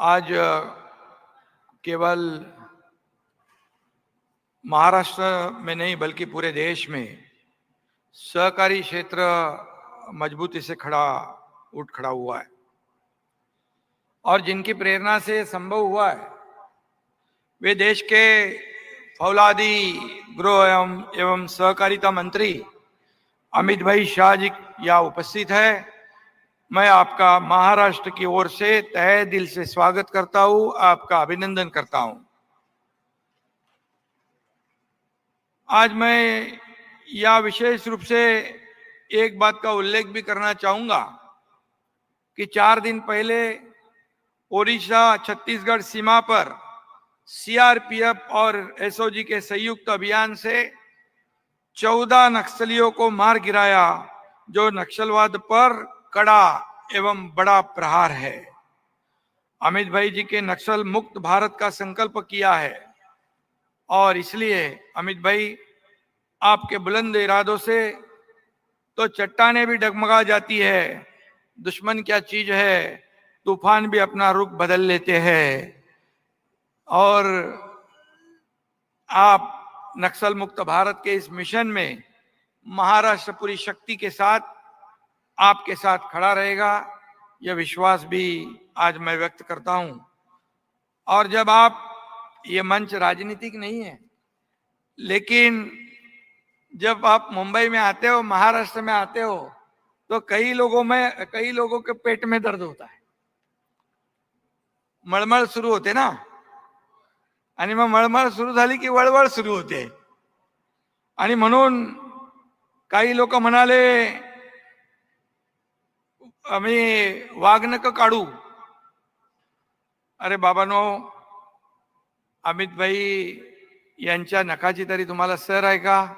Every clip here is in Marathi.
आज केवल महाराष्ट्र में नहीं, बल्कि पूरे देश में सहकारी क्षेत्र मजबूती से खड़ा, उठ खड़ा हुआ है। और जिनकी प्रेरणा से संभव हुआ है, वे देश के फौलादी गृह एवं एवं सहकारिता मंत्री अमित भाई शाह जी यहाँ उपस्थित है। मैं आपका महाराष्ट्र की ओर से तहे दिल से स्वागत करता हूँ, आपका अभिनंदन करता हूँ। आज मैं यह विशेष रूप से एक बात का उल्लेख भी करना चाहूँगा कि चार दिन पहले ओडिशा, छत्तीसगढ़ सीमा पर सीआरपीएफ और एसओजी के संयुक्त अभियान से चौदह नक्सलियों को मार गिराया, जो नक्सलवाद पर कड़ा एवं बड़ा प्रहार है। अमित भाई जी के नक्सल मुक्त भारत का संकल्प किया है और इसलिए अमित भाई, आपके बुलंद इरादों से तो चट्टाने भी डगमगा जाती है, दुश्मन क्या चीज़ है, तूफ़ान भी अपना रुख बदल लेते हैं। और आप नक्सल मुक्त भारत के इस मिशन में महाराष्ट्र पूरी शक्ति के साथ आपके साथ खड़ा रहेगा। यह विश्वास भी आज मैं व्यक्त करता हूँ। और जब आप, ये मंच राजनीतिक नहीं है, लेकिन जब आप मुंबई में आते हो, महाराष्ट्र में आते हो तो कई लोगों में, कई लोगों के पेट में दर्द होता है। मळमळ सुरू होते ना? आणि मग मळमळ सुरू झाली की वळवळ सुरू होते। आणि म्हणून काही लोक म्हणाले आम्ही वाघनक काढू. अरे बाबानो अमित भाई यांच्या नखाची तरी तुम्हाला सर आहे का?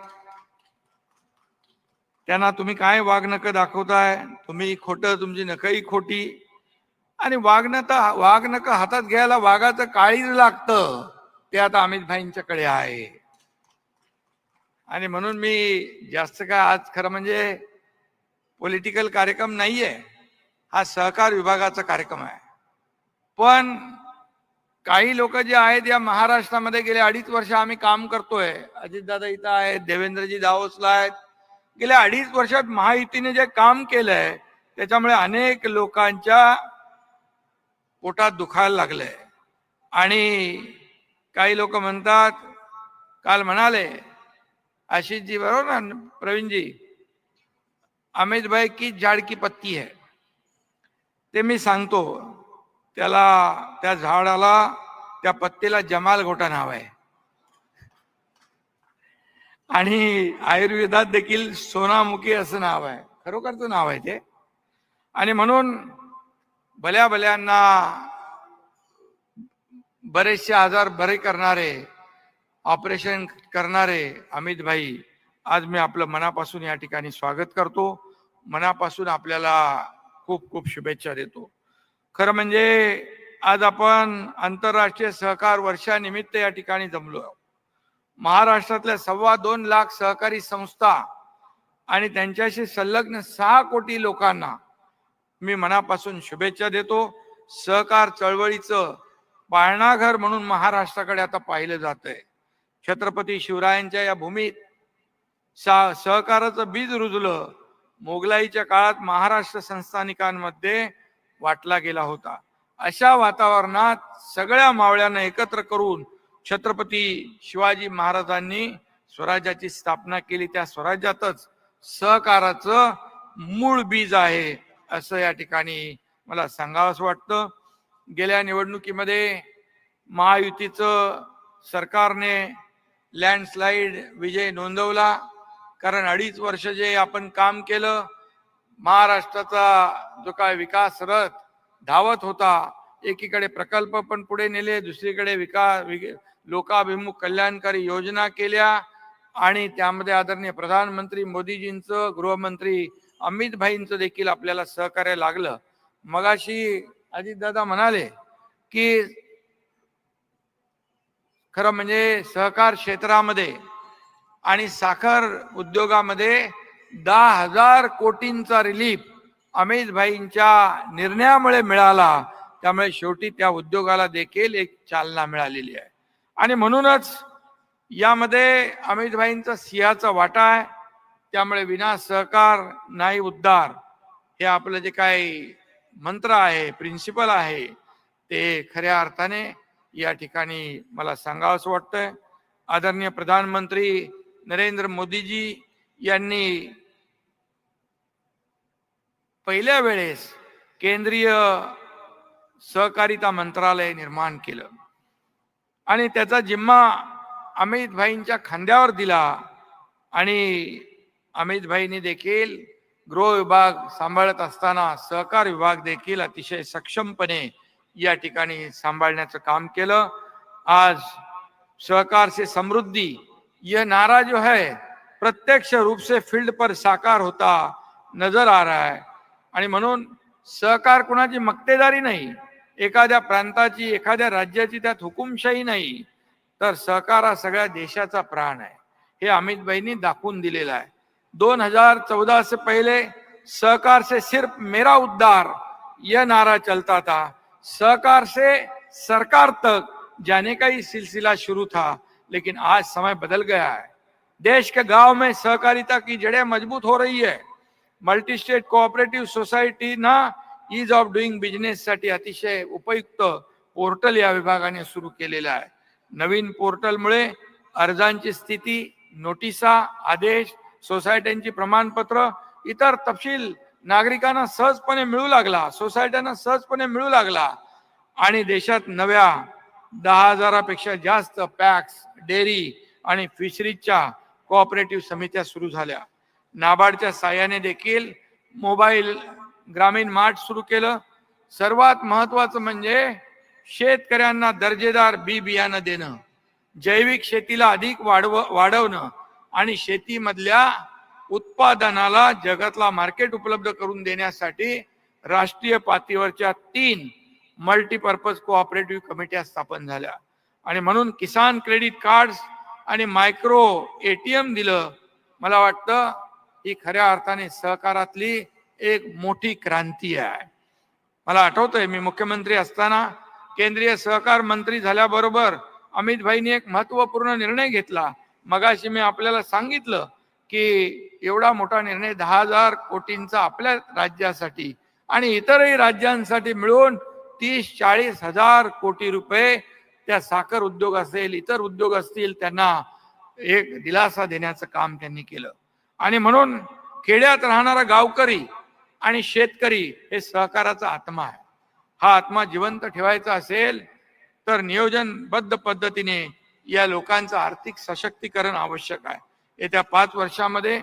त्यांना तुम्ही काय वाघनक दाखवताय? तुम्ही खोटं तुमची नखही खोटी. आणि वाघनक वाघनक हातात घ्यायला वाघाचं काळीज लागतं. ते आता अमित भाईंच्याकडे आहे. आणि म्हणून मी जास्त काय आज खरं म्हणजे पॉलिटिकल कार्यक्रम नाहीये. हा सहकार विभागाचा कार्यक्रम आहे. पण काही लोक जे आहेत या महाराष्ट्रामध्ये गेले अडीच वर्ष आम्ही काम करतोय. अजितदादा इथं आहेत देवेंद्रजी दावोसला आहेत. गेल्या अडीच वर्षात महायुतीने जे काम केलंय त्याच्यामुळे अनेक लोकांच्या पोटात दुखायला लागलंय. आणि काही लोक म्हणतात काल म्हणाले आशिषजी बरोबर ना प्रवीणजी अमित भाई की झाड की पत्ती है. ते मी सांगतो. त्याला त्या झाडाला त्या पत्तीला जमाल गोटा नाव आहे. आणि आयुर्वेदात देखील सोनामुखी असं नाव आहे. खरोखरचं नाव आहे ते. आणि म्हणून भल्या भल्यांना बरेचसे आजार बरे करणारे ऑपरेशन करणारे अमित भाई आज मी आपलं मनापासून या ठिकाणी स्वागत करतो. मनापासून आपल्याला खूप खूप शुभेच्छा देतो. खरं म्हणजे आज आपण आंतरराष्ट्रीय सहकार वर्षानिमित्त या ठिकाणी जमलो आहोत. महाराष्ट्रातल्या सव्वा दोन लाख सहकारी संस्था आणि त्यांच्याशी संलग्न सहा कोटी लोकांना मी मनापासून शुभेच्छा देतो. सहकार चळवळीचं पाळणाघर म्हणून महाराष्ट्राकडे आता पाहिलं जात आहे छत्रपती शिवरायांच्या या भूमीत सा सहकाराचं बीज रुजलं. मोगलाईच्या काळात महाराष्ट्र संस्थानिकांमध्ये वाटला गेला होता. अशा वातावरणात सगळ्या मावळ्यांना एकत्र करून छत्रपती शिवाजी महाराजांनी स्वराज्याची स्थापना केली. त्या स्वराज्यातच सहकाराचं मूळ बीज आहे असं या ठिकाणी मला सांगावंसं वाटतं. गेल्या निवडणुकीमध्ये महायुतीचं सरकारने लँडस्लाईड विजय नोंदवला. कारण अडीच वर्ष जे आपण काम केलं महाराष्ट्राचा जो काय विकास रथ धावत होता एकीकडे प्रकल्प पण पुढे नेले दुसरीकडे विकास लोकाभिमुख कल्याणकारी योजना केल्या आणि त्यामध्ये आदरणीय प्रधानमंत्री मोदीजींचं गृहमंत्री अमित भाईंचं देखील आपल्याला सहकार्य लागलं. मगाशी अजितदादा म्हणाले की खरं म्हणजे सहकार क्षेत्रामध्ये आणि साखर उद्योगामध्ये दहा हजार कोटींचा रिलीफ अमित भाईंच्या निर्णयामुळे मिळाला. त्यामुळे शेवटी त्या उद्योगाला देखील एक चालना मिळालेली आहे. आणि म्हणूनच यामध्ये अमितभाईंचा सिंहाचा वाटा आहे. त्यामुळे विना सहकार नाही उद्धार हे आपलं जे काही मंत्र आहे प्रिन्सिपल आहे ते खऱ्या अर्थाने या ठिकाणी मला सांगावंसं वाटतंय. आदरणीय प्रधानमंत्री नरेंद्र मोदीजी यांनी पहिल्या वेळेस केंद्रीय सहकारिता मंत्रालय निर्माण केलं. आणि त्याचा जिम्मा अमित भाईंच्या खांद्यावर दिला आणि अमित भाईंनी देखील गृह विभाग सांभाळत असताना सहकार विभाग देखील अतिशय सक्षमपणे या ठिकाणी सांभाळण्याचं काम केलं. आज सहकार से यह नारा जो है प्रत्यक्ष रूप से फील्ड पर साकार होता नजर आ रहा है। आणि म्हणून सहकार कुणाची? मक्तेदारी नाही. एखाद्या प्रांताची एखाद्या राज्याची त्यात हुकुमशाही नाही. तर सहकार हा सगळ्या देशाचा प्राण आहे. हे अमितभाईंनी दाखवून दिलेलं आहे. दोन हजार चौदा से पहिले सहकार से सिर्फ मेरा उद्धार यह नारा चलता था. सहकार से सरकार तक जाने का ही सिलसिला शुरू था. लेकिन आज समय बदल गया है। देश के गांव में सहकारिता की जड़ें मजबूत हो रही है। मल्टी स्टेट कोऑपरेटिव्ह सोसायटी ना इज ऑफ डुईंग बिझनेस साठी अतिशय उपयुक्त पोर्टल या विभागाने सुरू केलेलं आहे। नवीन पोर्टलमुळे अर्जांची स्थिती नोटिसा आदेश सोसायट्यांची प्रमाणपत्र इतर तपशील नागरिकांना सहजपणे मिळू लागला सोसायट्यांना सहजपणे मिळू लागला आणि देशात नव्या दहा हजारापेक्षा जास्त पॅक्स डेअरी आणि फिशरीजच्या कोऑपरेटिव्ह समित्या सुरू झाल्या. नाबार्डच्या साह्याने देखील मोबाईल ग्रामीण मार्ट सुरू केलं. सर्वात महत्वाचं म्हणजे शेतकऱ्यांना दर्जेदार बी बियाणं देणं. जैविक शेतीला अधिक वाढव वाढवणं आणि शेतीमधल्या उत्पादनाला जगातला मार्केट उपलब्ध करून देण्यासाठी राष्ट्रीय पातळीवरच्या तीन मल्टीपर्पज कोऑपरेटिव्ह कमिट्या स्थापन झाल्या. आणि म्हणून किसान क्रेडिट कार्ड्स आणि मायक्रो एटीएम दिलं. मला वाटतं ही खऱ्या अर्थाने सहकारातली एक मोठी क्रांती आहे. मला आठवतंय मी मुख्यमंत्री असताना केंद्रीय सहकार मंत्री झाल्याबरोबर अमितभाईंनी एक महत्त्वपूर्ण निर्णय घेतला. मगाशी मी आपल्याला सांगितलं की एवढा मोठा निर्णय दहा हजार कोटींचा आपल्या राज्यासाठी आणि इतरही राज्यांसाठी मिळून तीस चाळीस हजार कोटी रुपये त्या साखर उद्योग असेल इतर उद्योग असतील त्यांना एक दिलासा देण्याचं काम त्यांनी केलं. आणि म्हणून खेड्यात राहणारा गावकरी आणि शेतकरी हे सहकाराचा आत्मा आहे. हा आत्मा जिवंत ठेवायचा असेल तर नियोजनबद्ध पद्धतीने या लोकांचं आर्थिक सशक्तीकरण आवश्यक आहे. येत्या पाच वर्षामध्ये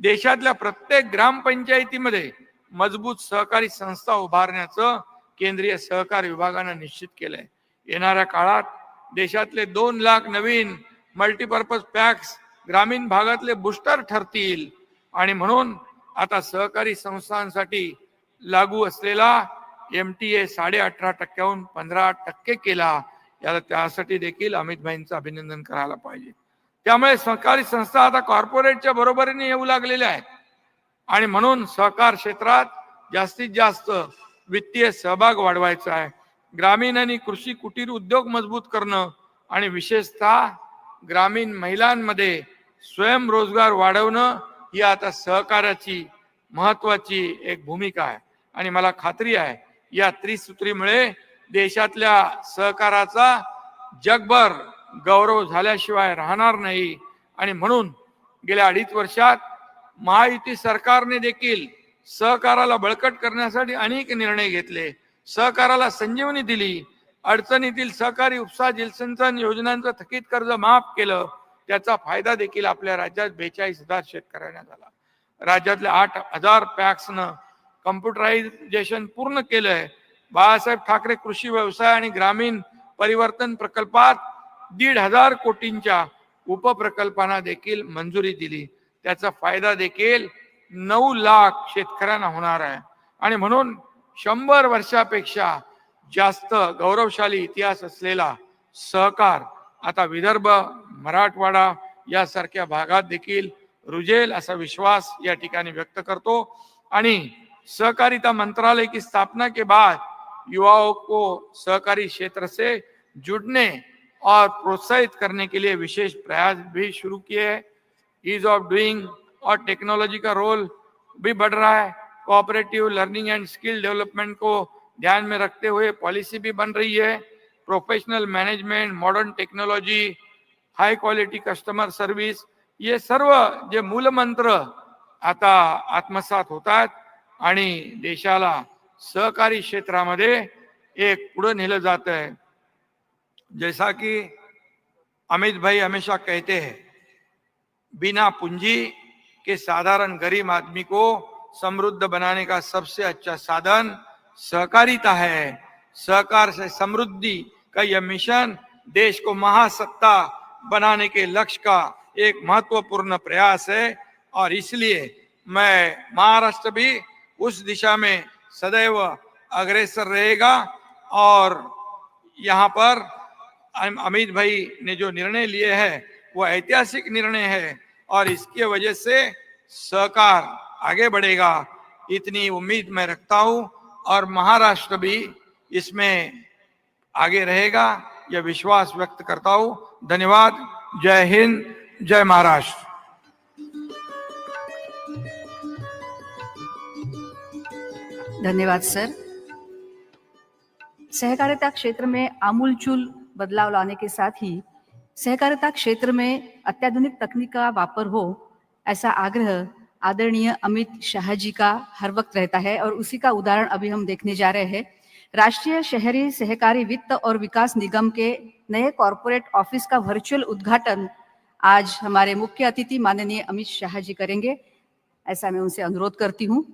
देशातल्या प्रत्येक ग्रामपंचायतीमध्ये मजबूत सहकारी संस्था उभारण्याचं केंद्रीय सहकार विभागानं निश्चित केलंय. येणाऱ्या काळात देशातले दोन लाख नवीन मल्टीपर्पज पॅक्स ग्रामीण भागातले बुस्टर ठरतील. आणि म्हणून आता सहकारी संस्थांसाठी लागू असलेला एम टी ए साडे अठरा टक्क्याहून पंधरा टक्के केला. याला त्यासाठी देखील अमित भाईंचं अभिनंदन करायला पाहिजे. त्यामुळे सहकारी संस्था आता कॉर्पोरेटच्या बरोबरीने येऊ लागलेल्या आहेत. आणि म्हणून सहकार क्षेत्रात जास्तीत जास्त वित्तीय सहभाग वाढवायचा आहे. ग्रामीण आणि कृषी कुटीर उद्योग मजबूत करणं आणि विशेषतः ग्रामीण महिलांमध्ये स्वयंरोजगार वाढवणं ही आता सहकाराची महत्वाची एक भूमिका आहे. आणि मला खात्री आहे या त्रिसूत्रीमुळे देशातल्या सहकाराचा जगभर गौरव झाल्याशिवाय राहणार नाही. आणि म्हणून गेल्या अडीच वर्षात महायुती सरकारने देखील सहकाराला बळकट करण्यासाठी अनेक निर्णय घेतले. सहकाराला संजीवनी दिली. अडचणीतील सहकारी उपसा जलसिंचन योजनांचं थकीत कर्ज माफ केलं. त्याचा फायदा देखील आपल्या राज्यात बेचाळीस हजार शेतकऱ्यांना झाला. राज्यातल्या आठ हजार पॅक्सनं कम्प्युटरायझेशन पूर्ण केलंय. बाळासाहेब ठाकरे कृषी व्यवसाय आणि ग्रामीण परिवर्तन प्रकल्पात दीड हजार कोटींच्या उपप्रकल्पांना देखील मंजुरी दिली. त्याचा फायदा देखील नऊ लाख शेतकऱ्यांना होणार आहे. आणि म्हणून शंभर वर्षापेक्षा जास्त गौरवशाली इतिहास असलेला सहकार आता विदर्भ मराठवाडा यासारख्या भागात देखील रुजेल असा विश्वास या ठिकाणी व्यक्त करतो. आणि सहकारिता मंत्रालय की स्थापना के बाद युवाओं को सहकारी क्षेत्र से जुड़ने और प्रोत्साहित करने के लिए विशेष प्रयास भी शुरू किए हैं. ईज ऑफ डूइंग और टेक्नोलॉजी का रोल भी बढ़ रहा है। Cooperative learning and skill development को ध्यान में रखते हुए पॉलिसी भी बन रही है। Professional management modern technology high quality customer service हे सर्व जे मूलमंत्र आता आत्मसात होतात आणि देशाला सहकारी क्षेत्रामध्ये एक पुढे नेलं जात आहे. जैसा की अमित भाई हमेशा कहते हैं बिना पूंजी के साधारण गरीब आदमी को समृद्ध बनाने का सबसे अच्छा साधन सहकारिता है। सहकार से समृद्धि का यह मिशन देश को महासत्ता बनाने के लक्ष्य का एक महत्वपूर्ण प्रयास है और इसलिए मैं महाराष्ट्र भी उस दिशा में सदैव अग्रेसर रहेगा और यहाँ पर अमित भाई ने जो निर्णय लिए है, वो ऐतिहासिक निर्णय है। और इसके वजह से सहकार आगे बढ़ेगा। इतनी उम्मीद मैं रखता हूँ और महाराष्ट्र भी इसमें आगे रहेगा। यह विश्वास व्यक्त करता हूँ। धन्यवाद। जय हिंद। जय महाराष्ट्र। धन्यवाद, सर। सहकारिता क्षेत्र में आमूलचूल बदलाव लाने के साथ ही सहकारिता क्षेत्र में अत्याधुनिक तकनीक का वापर हो, ऐसा आग्रह आदरणीय अमित शाह जी का हर वक्त रहता है और उसी का उदाहरण अभी हम देखने जा रहे हैं। राष्ट्रीय शहरी सहकारी वित्त और विकास निगम के नए कॉरपोरेट ऑफ़िस का वर्चुअल उद्घाटन आज हमारे मुख्य अतिथि माननीय अमित शाह जी करेंगे। ऐसा मैं उनसे अनुरोध करती हूँ।